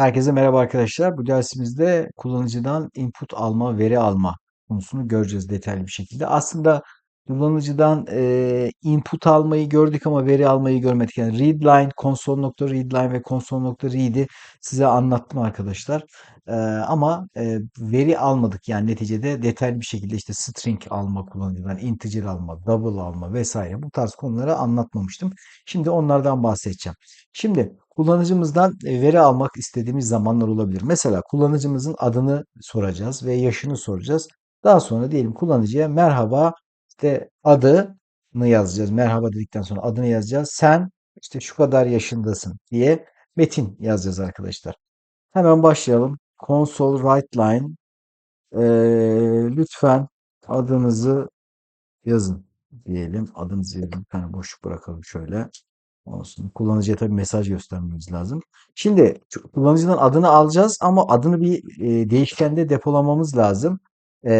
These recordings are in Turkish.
Herkese merhaba arkadaşlar. Bu dersimizde kullanıcıdan input alma, veri alma konusunu göreceğiz detaylı bir şekilde. Aslında kullanıcıdan e, input almayı gördük ama veri almayı görmedik. Yani readline, console.readline ve console.read'i size anlattım arkadaşlar. E, ama e, veri almadık. Yani neticede detaylı bir şekilde işte string alma kullanıcıdan, integer alma, double alma vesaire bu tarz konuları anlatmamıştım. Şimdi onlardan bahsedeceğim. Şimdi kullanıcımızdan e, veri almak istediğimiz zamanlar olabilir. Mesela kullanıcımızın adını soracağız ve yaşını soracağız. Daha sonra diyelim kullanıcıya merhaba işte adını yazacağız. Merhaba dedikten sonra adını yazacağız. Sen işte şu kadar yaşındasın diye metin yazacağız arkadaşlar. Hemen başlayalım. Console write line. Ee, lütfen adınızı yazın diyelim. Adınızı yazın. Bir tane boşluk bırakalım şöyle. Olsun. Kullanıcıya tabii mesaj göstermemiz lazım. Şimdi kullanıcının adını alacağız ama adını bir e, değişkende depolamamız lazım. E,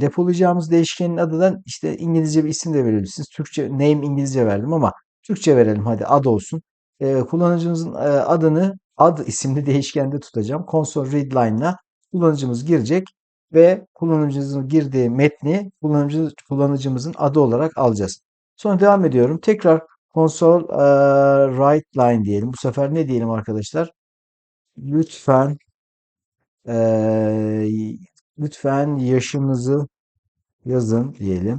depolayacağımız değişkenin adından işte İngilizce bir isim de verebilirsiniz. Türkçe name İngilizce verdim ama Türkçe verelim hadi ad olsun. E, kullanıcımızın e, adını ad isimli değişkende tutacağım. Console readline'la kullanıcımız girecek ve kullanıcımızın girdiği metni kullanıcı, kullanıcımızın adı olarak alacağız. Sonra devam ediyorum. Tekrar Console eee, write line diyelim. Bu sefer ne diyelim arkadaşlar? Lütfen eee, lütfen yaşınızı yazın diyelim.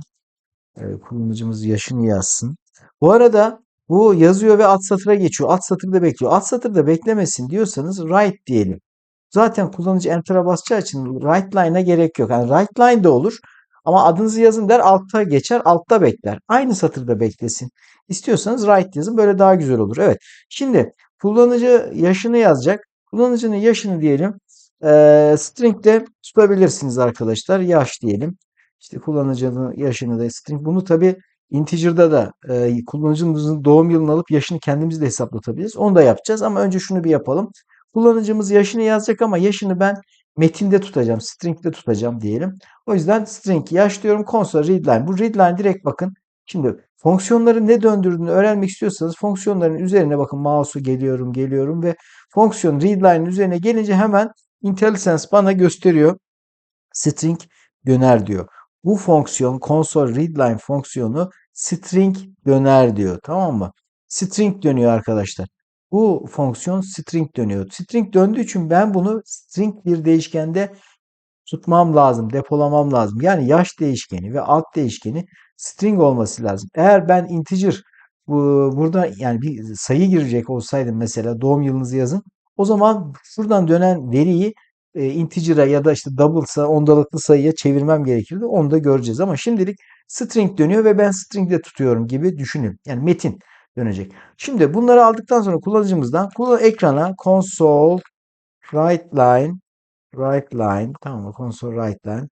Eee, kullanıcımız yaşını yazsın. Bu arada bu yazıyor ve alt satıra geçiyor. Alt satırda bekliyor. Alt satırda beklemesin diyorsanız write diyelim. Zaten kullanıcı enter'a basacağı için write line'a gerek yok. Yani write line de olur. Ama adınızı yazın der altta geçer altta bekler. Aynı satırda beklesin. İstiyorsanız write yazın böyle daha güzel olur. Evet. Şimdi kullanıcı yaşını yazacak. Kullanıcının yaşını diyelim. E, string'de tutabilirsiniz arkadaşlar. Yaş diyelim. İşte kullanıcının yaşını da string. Bunu tabi integer'da da e, kullanıcımızın doğum yılını alıp yaşını kendimiz de hesaplatabiliriz. Onu da yapacağız ama önce şunu bir yapalım. Kullanıcımız yaşını yazacak ama yaşını ben metinde tutacağım, string'de tutacağım diyelim. O yüzden string yaş diyorum. Console readline. Bu readline direkt bakın. Şimdi fonksiyonların ne döndürdüğünü öğrenmek istiyorsanız fonksiyonların üzerine bakın mouse'u geliyorum, geliyorum ve fonksiyon readline'ın üzerine gelince hemen IntelliSense bana gösteriyor. String döner diyor. Bu fonksiyon console readline fonksiyonu string döner diyor. Tamam mı? String dönüyor arkadaşlar. Bu fonksiyon string dönüyor. String döndüğü için ben bunu string bir değişkende tutmam lazım, depolamam lazım. Yani yaş değişkeni ve alt değişkeni string olması lazım. Eğer ben integer bu, burada yani bir sayı girecek olsaydım mesela doğum yılınızı yazın. O zaman şuradan dönen veriyi e, integer'a ya da işte double'sa ondalıklı sayıya çevirmem gerekirdi. Onu da göreceğiz ama şimdilik string dönüyor ve ben string'de tutuyorum gibi düşünün. Yani metin dönecek. Şimdi bunları aldıktan sonra kullanıcımızdan ekrana console write line write line tamam mı? Console write line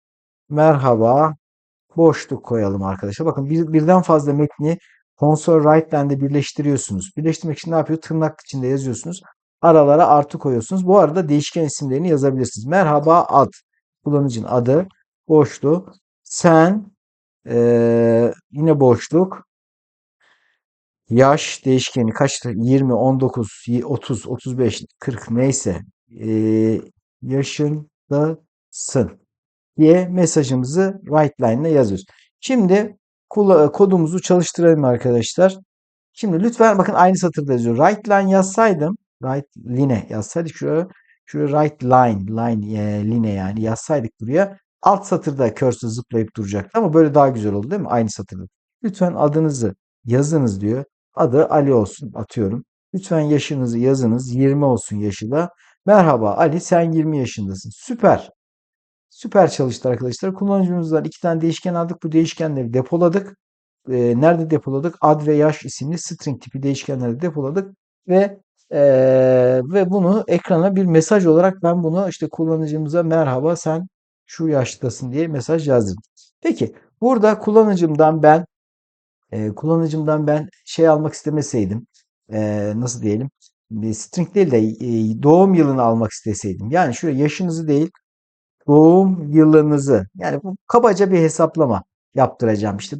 merhaba boşluk koyalım arkadaşlar. Bakın bir, birden fazla metni console write line'de birleştiriyorsunuz. Birleştirmek için ne yapıyor? Tırnak içinde yazıyorsunuz. Aralara artı koyuyorsunuz. Bu arada değişken isimlerini yazabilirsiniz. Merhaba ad. Kullanıcının adı. Boşluk. Sen ee, yine boşluk. Yaş değişkeni kaçtı? 20, 19, 30, 35, 40 neyse. Ee, yaşındasın diye mesajımızı write line ile yazıyoruz. Şimdi kodumuzu çalıştıralım arkadaşlar. Şimdi lütfen bakın aynı satırda yazıyor. Write line yazsaydım, write line yazsaydık şuraya, şuraya write line, line e, line yani yazsaydık buraya alt satırda cursor zıplayıp duracaktı ama böyle daha güzel oldu değil mi? Aynı satırda. Lütfen adınızı yazınız diyor. Adı Ali olsun atıyorum. Lütfen yaşınızı yazınız. 20 olsun yaşı da. Merhaba Ali sen 20 yaşındasın. Süper. Süper çalıştı arkadaşlar. Kullanıcımızdan iki tane değişken aldık. Bu değişkenleri depoladık. E, nerede depoladık? Ad ve yaş isimli string tipi değişkenleri depoladık ve e, ve bunu ekrana bir mesaj olarak ben bunu işte kullanıcımıza merhaba sen şu yaştasın diye mesaj yazdım. Peki burada kullanıcımdan ben e, kullanıcımdan ben şey almak istemeseydim e, nasıl diyelim bir string değil de e, doğum yılını almak isteseydim. Yani şuraya yaşınızı değil doğum yılınızı yani bu kabaca bir hesaplama yaptıracağım. İşte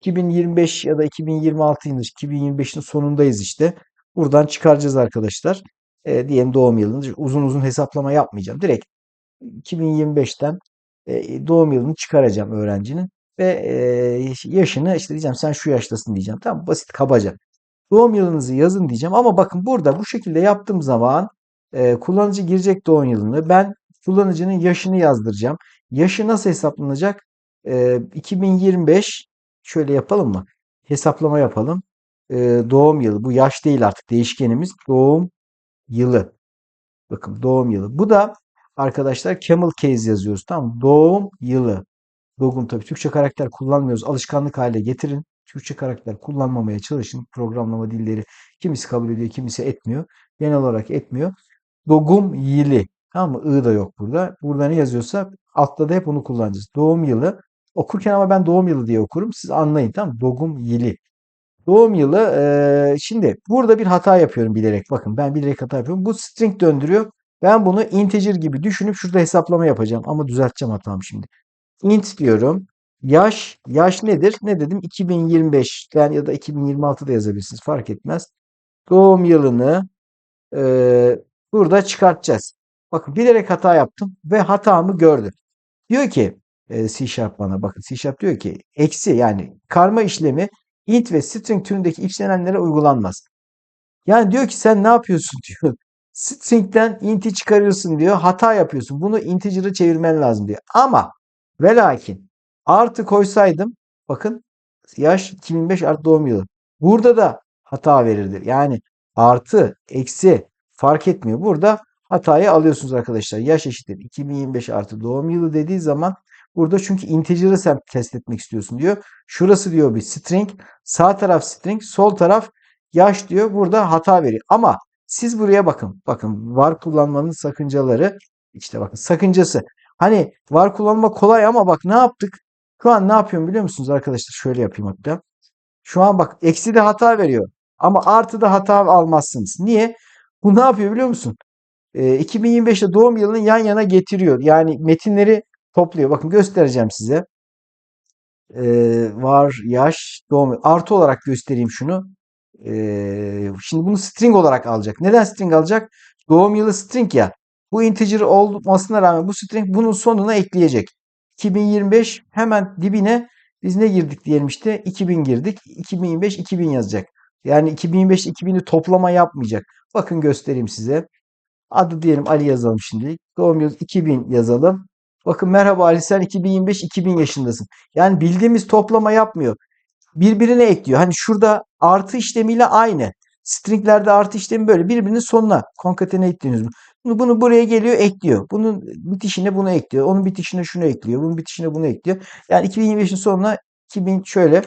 2025 ya da 2026 2025'in sonundayız işte. Buradan çıkaracağız arkadaşlar. E, diyelim doğum yılını uzun uzun hesaplama yapmayacağım. Direkt 2025'ten e, doğum yılını çıkaracağım öğrencinin ve yaşını işte diyeceğim sen şu yaştasın diyeceğim. Tamam basit kabaca. Doğum yılınızı yazın diyeceğim ama bakın burada bu şekilde yaptığım zaman kullanıcı girecek doğum yılını ben kullanıcının yaşını yazdıracağım. Yaşı nasıl hesaplanacak? E, 2025 şöyle yapalım mı? Hesaplama yapalım. Doğum yılı bu yaş değil artık değişkenimiz doğum yılı. Bakın doğum yılı. Bu da arkadaşlar camel case yazıyoruz. Tamam Doğum yılı. Doğum tabii Türkçe karakter kullanmıyoruz. Alışkanlık haline getirin. Türkçe karakter kullanmamaya çalışın. Programlama dilleri kimisi kabul ediyor, kimisi etmiyor. Genel olarak etmiyor. Doğum yılı. Tamam mı? I da yok burada. Burada ne yazıyorsa altta da hep onu kullanacağız. Doğum yılı. Okurken ama ben doğum yılı diye okurum. Siz anlayın tamam mı? Doğum yılı. Doğum yılı. eee, şimdi burada bir hata yapıyorum bilerek. Bakın ben bilerek hata yapıyorum. Bu string döndürüyor. Ben bunu integer gibi düşünüp şurada hesaplama yapacağım. Ama düzelteceğim hatamı şimdi. Int diyorum. Yaş, yaş nedir? Ne dedim? 2025'ten ya da 2026'da yazabilirsiniz. Fark etmez. Doğum yılını eee, burada çıkartacağız. Bakın bilerek hata yaptım ve hatamı gördü. Diyor ki e, C Sharp bana bakın C Sharp diyor ki eksi yani karma işlemi int ve string türündeki işlenenlere uygulanmaz. Yani diyor ki sen ne yapıyorsun diyor. String'den int'i çıkarıyorsun diyor. Hata yapıyorsun. Bunu integer'a çevirmen lazım diyor. Ama ve lakin artı koysaydım bakın yaş 2005 artı doğum yılı. Burada da hata verirdi. Yani artı eksi fark etmiyor. Burada hatayı alıyorsunuz arkadaşlar. Yaş eşittir 2025 artı doğum yılı dediği zaman burada çünkü integer'ı sen test etmek istiyorsun diyor. Şurası diyor bir string. Sağ taraf string. Sol taraf yaş diyor. Burada hata veriyor. Ama siz buraya bakın. Bakın var kullanmanın sakıncaları. İşte bakın sakıncası. Hani var kullanma kolay ama bak ne yaptık? Şu an ne yapıyorum biliyor musunuz arkadaşlar? Şöyle yapayım hatta. Şu an bak eksi de hata veriyor. Ama artı da hata almazsınız. Niye? Bu ne yapıyor biliyor musun? Ee, 2025'te doğum yılını yan yana getiriyor. Yani metinleri topluyor. Bakın göstereceğim size. Ee, var, yaş, doğum. Artı olarak göstereyim şunu. Ee, şimdi bunu string olarak alacak. Neden string alacak? Doğum yılı string ya. Bu integer olmasına rağmen bu string bunun sonuna ekleyecek. 2025 hemen dibine biz ne girdik diyelim işte 2000 girdik. 2025 2000 yazacak. Yani 2025 2000'i toplama yapmayacak. Bakın göstereyim size. Adı diyelim Ali yazalım şimdi. Doğum yılı 2000 yazalım. Bakın merhaba Ali sen 2025 2000 yaşındasın. Yani bildiğimiz toplama yapmıyor. Birbirine ekliyor. Hani şurada artı işlemiyle aynı. Stringlerde artı işlemi böyle birbirinin sonuna concatenate ettiniz. Bunu, buraya geliyor ekliyor. Bunun bitişine bunu ekliyor. Onun bitişine şunu ekliyor. Bunun bitişine bunu ekliyor. Yani 2025'in sonuna 2000 şöyle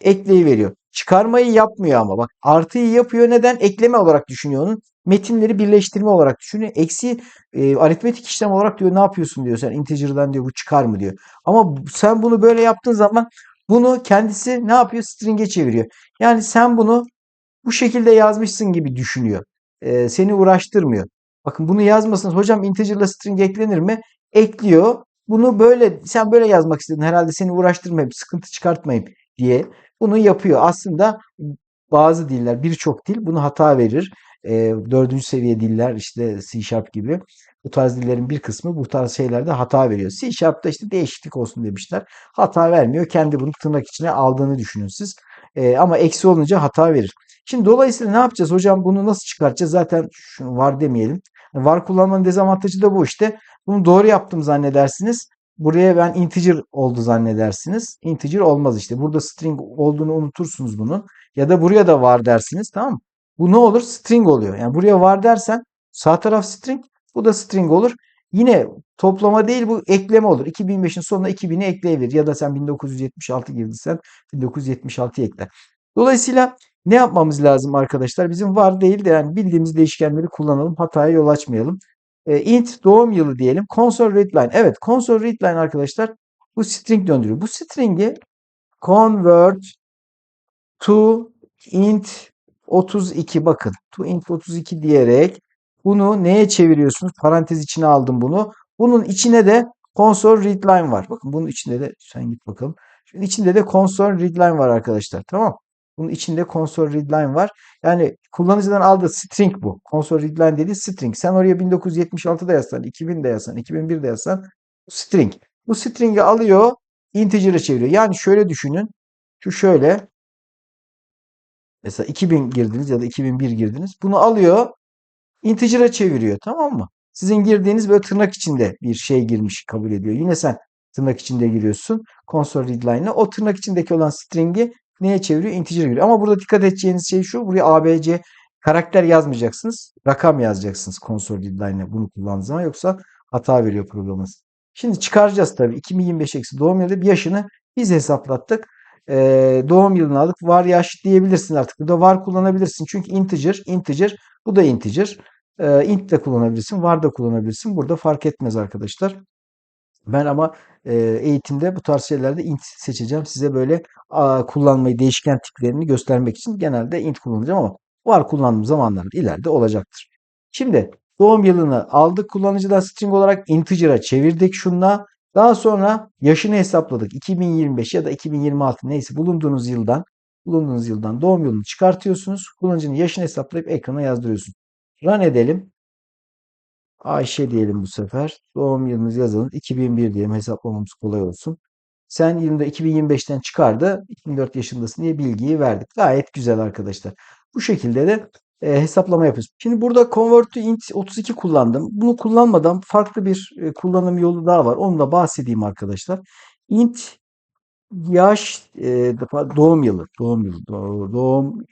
ekleyiveriyor. Çıkarmayı yapmıyor ama bak artıyı yapıyor neden? Ekleme olarak düşünüyor onun. Metinleri birleştirme olarak düşünüyor. Eksi e, aritmetik işlem olarak diyor ne yapıyorsun diyor. Sen integer'dan diyor bu çıkar mı diyor. Ama sen bunu böyle yaptığın zaman bunu kendisi ne yapıyor? String'e çeviriyor. Yani sen bunu bu şekilde yazmışsın gibi düşünüyor. E, seni uğraştırmıyor. Bakın bunu yazmasınız. Hocam integer'la string eklenir mi? Ekliyor. Bunu böyle sen böyle yazmak istedin. Herhalde seni uğraştırmayayım, sıkıntı çıkartmayayım diye bunu yapıyor. Aslında bazı diller, birçok dil bunu hata verir. E, dördüncü seviye diller işte C Sharp gibi. Bu tarz dillerin bir kısmı bu tarz şeylerde hata veriyor. C Sharp'ta işte değişiklik olsun demişler. Hata vermiyor. Kendi bunu tırnak içine aldığını düşünün siz. E, ama eksi olunca hata verir. Şimdi dolayısıyla ne yapacağız? Hocam bunu nasıl çıkartacağız? Zaten şunu var demeyelim. Var kullanmanın dezavantajı da bu işte. Bunu doğru yaptım zannedersiniz. Buraya ben integer oldu zannedersiniz. Integer olmaz işte. Burada string olduğunu unutursunuz bunun. Ya da buraya da var dersiniz tamam mı? Bu ne olur? String oluyor. Yani buraya var dersen sağ taraf string bu da string olur. Yine toplama değil bu ekleme olur. 2005'in sonuna 2000'i ekleyebilir. Ya da sen 1976 girdiysen 1976'yı ekle. Dolayısıyla ne yapmamız lazım arkadaşlar? Bizim var değil de yani bildiğimiz değişkenleri kullanalım. Hataya yol açmayalım. E, int doğum yılı diyelim. Console readline. Evet console readline arkadaşlar bu string döndürüyor. Bu string'i convert to int 32 bakın. To int 32 diyerek bunu neye çeviriyorsunuz? Parantez içine aldım bunu. Bunun içine de console readline var. Bakın bunun içinde de sen git bakalım. Şimdi içinde de console readline var arkadaşlar. Tamam. Bunun içinde console readline var. Yani kullanıcıdan aldığı string bu. Console readline dediği string. Sen oraya 1976'da yazsan, 2000'de yazsan, 2001'de yazsan string. Bu string'i alıyor, integer'e çeviriyor. Yani şöyle düşünün. Şu şöyle. Mesela 2000 girdiniz ya da 2001 girdiniz. Bunu alıyor, integer'a çeviriyor. Tamam mı? Sizin girdiğiniz böyle tırnak içinde bir şey girmiş kabul ediyor. Yine sen tırnak içinde giriyorsun. Console readline'la. O tırnak içindeki olan string'i neye çeviriyor? Integer'a giriyor. Ama burada dikkat edeceğiniz şey şu. Buraya ABC karakter yazmayacaksınız. Rakam yazacaksınız console readline'la bunu kullandığınız zaman. Yoksa hata veriyor programınız. Şimdi çıkaracağız tabii. 2025 eksi doğum yılı bir yaşını biz hesaplattık. Ee, doğum yılını aldık. Var yaş diyebilirsin artık. Burada var kullanabilirsin. Çünkü integer, integer. Bu da integer. Ee, int de kullanabilirsin. Var da kullanabilirsin. Burada fark etmez arkadaşlar. Ben ama eğitimde bu tarz şeylerde int seçeceğim. Size böyle kullanmayı, değişken tiplerini göstermek için genelde int kullanacağım ama var kullandığım zamanlarda ileride olacaktır. Şimdi doğum yılını aldık kullanıcıdan string olarak integer'a çevirdik şunla. Daha sonra yaşını hesapladık. 2025 ya da 2026 neyse bulunduğunuz yıldan bulunduğunuz yıldan doğum yılını çıkartıyorsunuz. Kullanıcının yaşını hesaplayıp ekrana yazdırıyorsunuz. Run edelim. Ayşe diyelim bu sefer. Doğum yılınızı yazalım. 2001 diyelim hesaplamamız kolay olsun. Sen yılında 2025'ten çıkardı. 24 yaşındasın diye bilgiyi verdik. Gayet güzel arkadaşlar. Bu şekilde de e, hesaplama yapıyoruz. Şimdi burada convert to int 32 kullandım. Bunu kullanmadan farklı bir e, kullanım yolu daha var. Onu da bahsedeyim arkadaşlar. int yaş e, doğum yılı doğum yılı doğum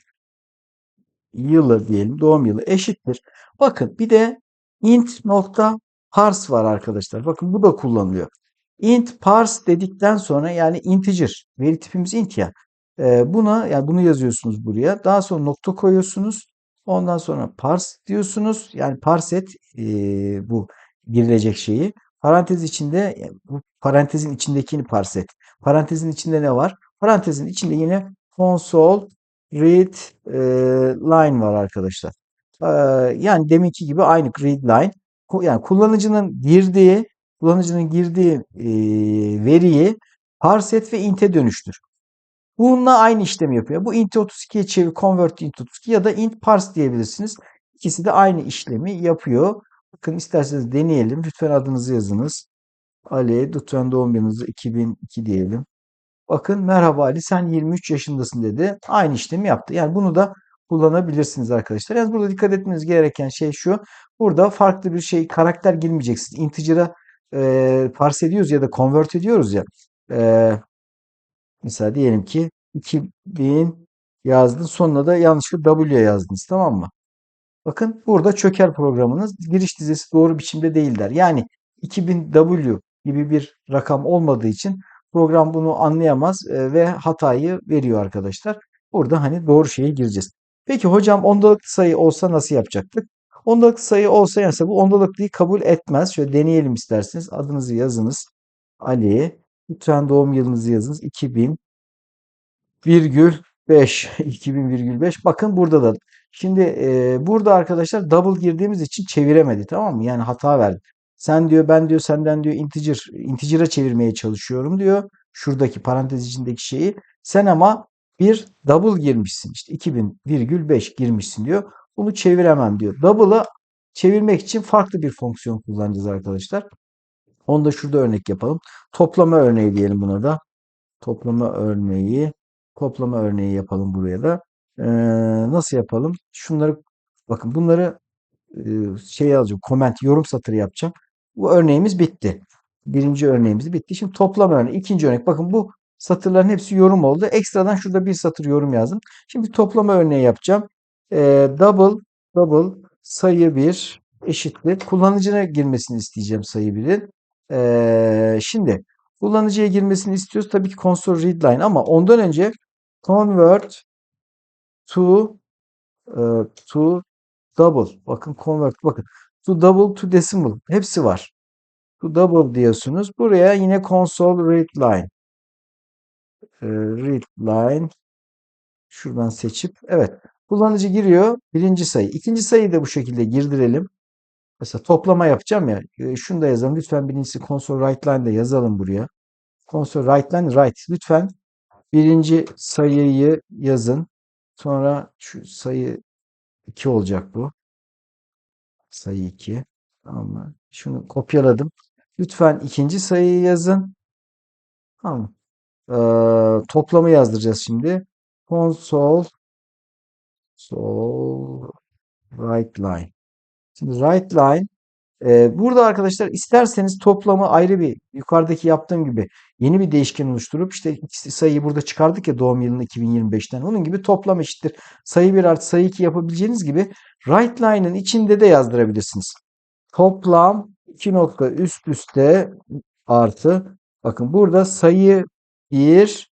yılı diyelim doğum yılı eşittir. Bakın bir de int nokta parse var arkadaşlar. Bakın bu da kullanılıyor. int parse dedikten sonra yani integer veri tipimiz int ya. E, buna yani bunu yazıyorsunuz buraya. Daha sonra nokta koyuyorsunuz. Ondan sonra parse diyorsunuz. Yani parse et e, bu girilecek şeyi. Parantez içinde bu parantezin içindekini parse et. Parantezin içinde ne var? Parantezin içinde yine console read e, line var arkadaşlar. Yani deminki gibi aynı read line. Yani kullanıcının girdiği kullanıcının girdiği veriyi parse et ve int'e dönüştür. Bununla aynı işlemi yapıyor. Bu int 32'ye çevir, convert int 32 ya da int parse diyebilirsiniz. İkisi de aynı işlemi yapıyor. Bakın isterseniz deneyelim. Lütfen adınızı yazınız. Ali, lütfen doğum yılınızı 2002 diyelim. Bakın merhaba Ali sen 23 yaşındasın dedi. Aynı işlemi yaptı. Yani bunu da kullanabilirsiniz arkadaşlar. Yani burada dikkat etmeniz gereken şey şu. Burada farklı bir şey karakter girmeyeceksiniz. Integer'a e, parse ediyoruz ya da convert ediyoruz ya. E, mesela diyelim ki 2000 yazdın. Sonuna da yanlışlıkla W yazdınız. Tamam mı? Bakın burada çöker programınız. Giriş dizesi doğru biçimde değil der. Yani 2000 W gibi bir rakam olmadığı için program bunu anlayamaz ve hatayı veriyor arkadaşlar. Burada hani doğru şeye gireceğiz. Peki hocam ondalıklı sayı olsa nasıl yapacaktık? Ondalıklı sayı olsa yani bu ondalıklıyı kabul etmez. Şöyle deneyelim isterseniz. Adınızı yazınız. Ali. Lütfen doğum yılınızı yazınız. 2000 virgül 5 2000,5 bakın burada da şimdi e, burada arkadaşlar double girdiğimiz için çeviremedi tamam mı yani hata verdi sen diyor ben diyor senden diyor integer integer'a çevirmeye çalışıyorum diyor şuradaki parantez içindeki şeyi sen ama bir double girmişsin işte 2000,5 girmişsin diyor bunu çeviremem diyor double'ı çevirmek için farklı bir fonksiyon kullanacağız arkadaşlar onu da şurada örnek yapalım toplama örneği diyelim buna da toplama örneği toplama örneği yapalım buraya da. Ee, nasıl yapalım? Şunları bakın bunları e, şey alacağım. Comment, yorum satırı yapacağım. Bu örneğimiz bitti. Birinci örneğimiz bitti. Şimdi toplama örneği. ikinci örnek. Bakın bu satırların hepsi yorum oldu. Ekstradan şurada bir satır yorum yazdım. Şimdi toplama örneği yapacağım. Ee, double double sayı 1 eşittir. Kullanıcına girmesini isteyeceğim sayı 1'in. Ee, şimdi kullanıcıya girmesini istiyoruz. Tabii ki console readline ama ondan önce convert to e, to double. Bakın convert bakın. To double to decimal. Hepsi var. To double diyorsunuz. Buraya yine console read line. E, read line. Şuradan seçip evet. Kullanıcı giriyor. Birinci sayı. İkinci sayıyı da bu şekilde girdirelim. Mesela toplama yapacağım ya. Şunu da yazalım. Lütfen birincisi console write line de yazalım buraya. Console write line write. Lütfen birinci sayıyı yazın. Sonra şu sayı 2 olacak bu. Sayı 2. Tamam mı? Şunu kopyaladım. Lütfen ikinci sayıyı yazın. Tamam. Ee, toplamı yazdıracağız şimdi. Console sol right line. Şimdi right line e, burada arkadaşlar isterseniz toplamı ayrı bir yukarıdaki yaptığım gibi yeni bir değişken oluşturup işte sayıyı burada çıkardık ya doğum yılını 2025'ten. Onun gibi toplam eşittir. Sayı 1 artı sayı 2 yapabileceğiniz gibi right line'ın içinde de yazdırabilirsiniz. Toplam 2 nokta üst üste artı bakın burada sayı 1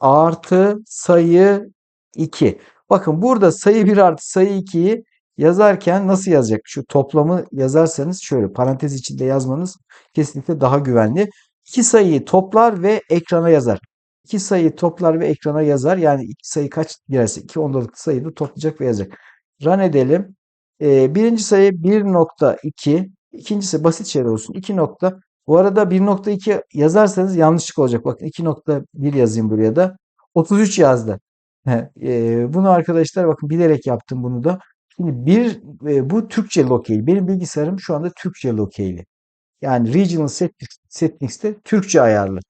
artı sayı 2. Bakın burada sayı 1 artı sayı 2'yi yazarken nasıl yazacak? Şu toplamı yazarsanız şöyle parantez içinde yazmanız kesinlikle daha güvenli. İki sayıyı toplar ve ekrana yazar. İki sayıyı toplar ve ekrana yazar. Yani iki sayı kaç girerse iki ondalık sayıyı toplayacak ve yazacak. Run edelim. Ee, birinci sayı 1.2. İkincisi basit şeyler olsun. 2 nokta. Bu arada 1.2 yazarsanız yanlışlık olacak. Bakın 2.1 yazayım buraya da. 33 yazdı. Ee, bunu arkadaşlar bakın bilerek yaptım bunu da. Şimdi bir e, bu Türkçe lokeyli. Benim bilgisayarım şu anda Türkçe lokeyli. Yani regional settings, settings'te Türkçe ayarlı.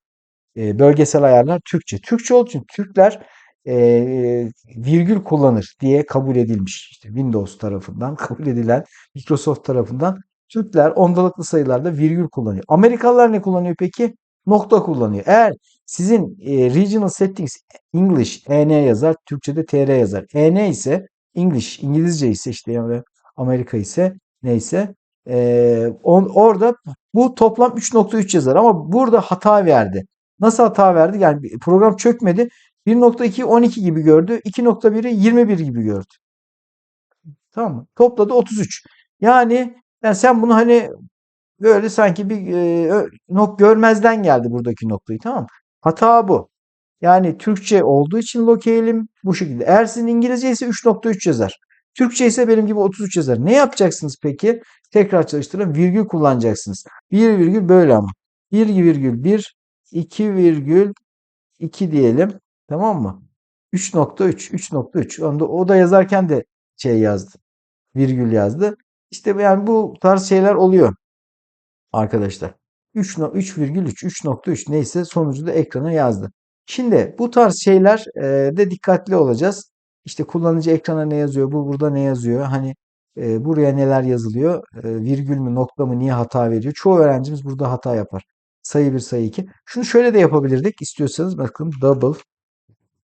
E, bölgesel ayarlar Türkçe. Türkçe olduğu için Türkler e, virgül kullanır diye kabul edilmiş. İşte Windows tarafından kabul edilen, Microsoft tarafından Türkler ondalıklı sayılarda virgül kullanıyor. Amerikalılar ne kullanıyor peki? Nokta kullanıyor. Eğer sizin e, regional settings English EN yazar, Türkçe'de TR yazar. EN ise English, İngilizce ise işte yani Amerika ise neyse e, on, orada bu toplam 3.3 yazar ama burada hata verdi. Nasıl hata verdi? Yani program çökmedi. 1.2 12 gibi gördü. 2.1'i 21 gibi gördü. Tamam mı? Topladı 33. Yani, yani sen bunu hani böyle sanki bir e, nok görmezden geldi buradaki noktayı tamam mı? Hata bu. Yani Türkçe olduğu için localim bu şekilde. Eğer sizin İngilizce ise 3.3 yazar. Türkçe ise benim gibi 33 yazar. Ne yapacaksınız peki? Tekrar çalıştırın. Virgül kullanacaksınız. 1 virgül böyle ama. 1 virgül 1, 2 virgül 2 diyelim. Tamam mı? 3.3, 3.3. Onda o da yazarken de şey yazdı. Virgül yazdı. İşte yani bu tarz şeyler oluyor arkadaşlar. 3.3,3, 3.3 neyse sonucu da ekrana yazdı. Şimdi bu tarz şeyler de dikkatli olacağız. İşte kullanıcı ekrana ne yazıyor, bu burada ne yazıyor, hani e, buraya neler yazılıyor, e, virgül mü, nokta mı, niye hata veriyor. Çoğu öğrencimiz burada hata yapar. Sayı 1, sayı 2. Şunu şöyle de yapabilirdik istiyorsanız bakın double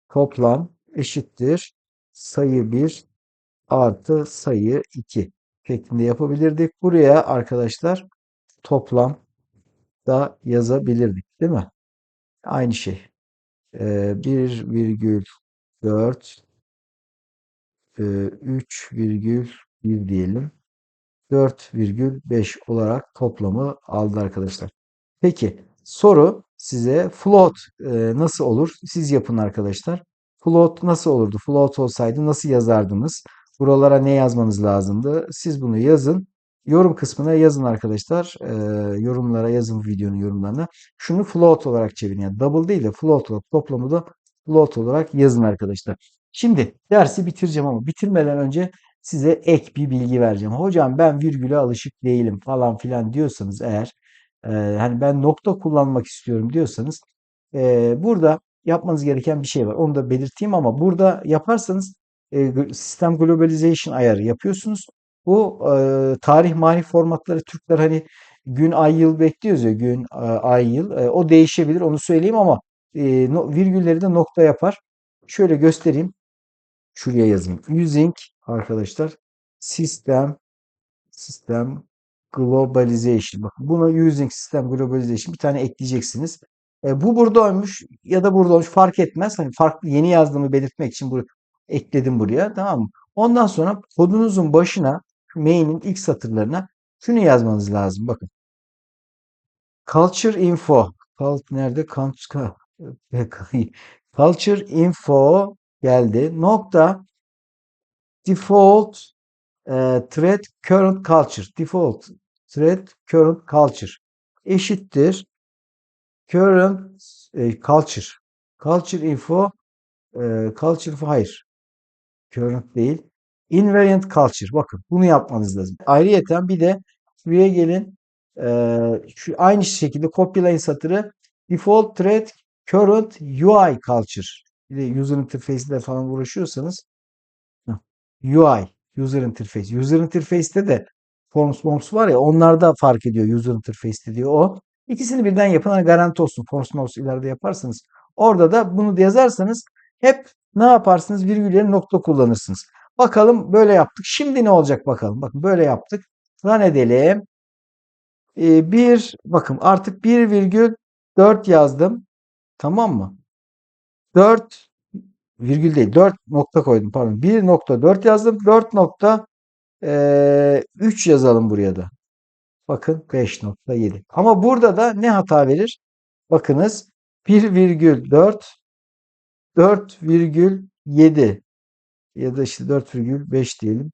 toplam eşittir sayı 1 artı sayı 2 şeklinde yapabilirdik. Buraya arkadaşlar toplam da yazabilirdik değil mi? Aynı şey. 1,4 3,1 diyelim. 4,5 olarak toplamı aldı arkadaşlar. Peki soru size float nasıl olur? Siz yapın arkadaşlar. Float nasıl olurdu? Float olsaydı nasıl yazardınız? Buralara ne yazmanız lazımdı? Siz bunu yazın. Yorum kısmına yazın arkadaşlar. E, yorumlara yazın videonun yorumlarına. Şunu float olarak çevirin. Yani double değil de float olarak toplamı da float olarak yazın arkadaşlar. Şimdi dersi bitireceğim ama bitirmeden önce size ek bir bilgi vereceğim. Hocam ben virgüle alışık değilim falan filan diyorsanız eğer e, hani ben nokta kullanmak istiyorum diyorsanız e, burada yapmanız gereken bir şey var. Onu da belirteyim ama burada yaparsanız sistem globalization ayarı yapıyorsunuz. Bu e, tarih marih formatları Türkler hani gün ay yıl bekliyoruz ya gün ay yıl e, o değişebilir onu söyleyeyim ama e, virgülleri de nokta yapar. Şöyle göstereyim. Şuraya yazayım. Using arkadaşlar sistem sistem globalization. Bakın buna using sistem globalization bir tane ekleyeceksiniz. E, bu burada olmuş ya da burada olmuş fark etmez. Hani farklı yeni yazdığımı belirtmek için bu ekledim buraya tamam mı? Ondan sonra kodunuzun başına main'in ilk satırlarına şunu yazmanız lazım. Bakın. Culture info. Nerede? Culture info geldi. Nokta default e, thread current culture. Default thread current culture eşittir current e, culture. Culture info e, culture hayır. Current değil. Invariant culture. Bakın bunu yapmanız lazım. Ayrıyeten bir de şuraya gelin. Ee, şu aynı şekilde kopyalayın satırı. Default thread current UI culture. Bir de user interface ile falan uğraşıyorsanız UI user interface. User interface'te de forms forms var ya onlarda fark ediyor user interface'te diyor o. İkisini birden yapın hani garanti olsun. Forms forms ileride yaparsanız. Orada da bunu yazarsanız hep ne yaparsınız? Virgül yerine nokta kullanırsınız. Bakalım böyle yaptık. Şimdi ne olacak bakalım. Bakın böyle yaptık. Run edelim. Ee, bir bakın artık 1,4 yazdım. Tamam mı? 4 virgül değil 4 nokta koydum pardon. 1.4 yazdım. 4.3 yazalım buraya da. Bakın 5.7. Ama burada da ne hata verir? Bakınız 1,4 4,7 ya da işte 4,5 diyelim.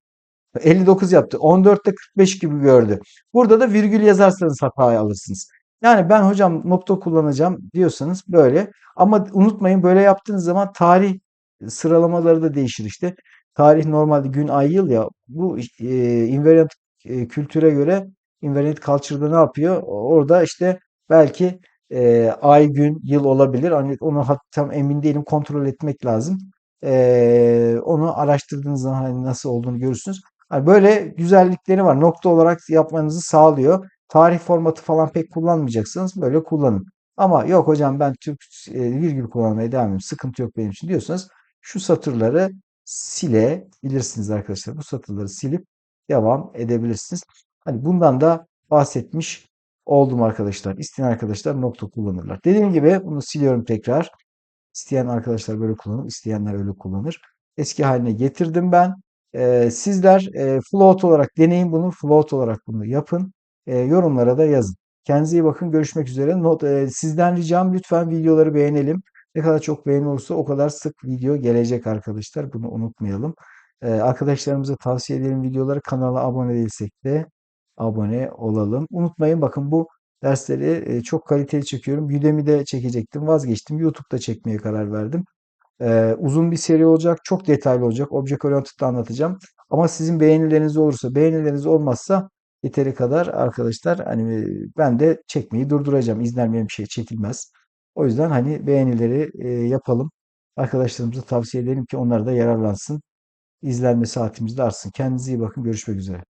59 yaptı. 14'te 45 gibi gördü. Burada da virgül yazarsanız hatayı alırsınız. Yani ben hocam nokta kullanacağım diyorsanız böyle. Ama unutmayın böyle yaptığınız zaman tarih sıralamaları da değişir işte. Tarih normalde gün, ay, yıl ya. Bu e, invariant e, kültüre göre invariant culture'da ne yapıyor? Orada işte belki e, ay, gün, yıl olabilir. Hani onu tam emin değilim. Kontrol etmek lazım. E, onu araştırdığınız zaman hani nasıl olduğunu görürsünüz. Hani böyle güzellikleri var. Nokta olarak yapmanızı sağlıyor. Tarih formatı falan pek kullanmayacaksınız. Böyle kullanın. Ama yok hocam ben Türk e, virgül kullanmaya devam ediyorum. Sıkıntı yok benim için diyorsanız şu satırları silebilirsiniz arkadaşlar. Bu satırları silip devam edebilirsiniz. Hani bundan da bahsetmiş oldum arkadaşlar. İsteyen arkadaşlar nokta kullanırlar. Dediğim gibi bunu siliyorum tekrar. İsteyen arkadaşlar böyle kullanır, isteyenler öyle kullanır. Eski haline getirdim ben. Ee, sizler e, float olarak deneyin bunu. Float olarak bunu yapın. E, yorumlara da yazın. Kendinize iyi bakın. Görüşmek üzere. Not, e, sizden ricam lütfen videoları beğenelim. Ne kadar çok beğeni olursa o kadar sık video gelecek arkadaşlar. Bunu unutmayalım. E, arkadaşlarımıza tavsiye edelim videoları. Kanala abone değilsek de abone olalım. Unutmayın bakın bu dersleri e, çok kaliteli çekiyorum. Udemy'de çekecektim. Vazgeçtim. YouTube'da çekmeye karar verdim. Ee, uzun bir seri olacak. Çok detaylı olacak. Object Oriented'da anlatacağım. Ama sizin beğenileriniz olursa, beğenileriniz olmazsa yeteri kadar arkadaşlar hani ben de çekmeyi durduracağım. İzlenmeyen bir şey çekilmez. O yüzden hani beğenileri e, yapalım. Arkadaşlarımıza tavsiye edelim ki onlar da yararlansın. İzlenme saatimiz de artsın. Kendinize iyi bakın. Görüşmek üzere.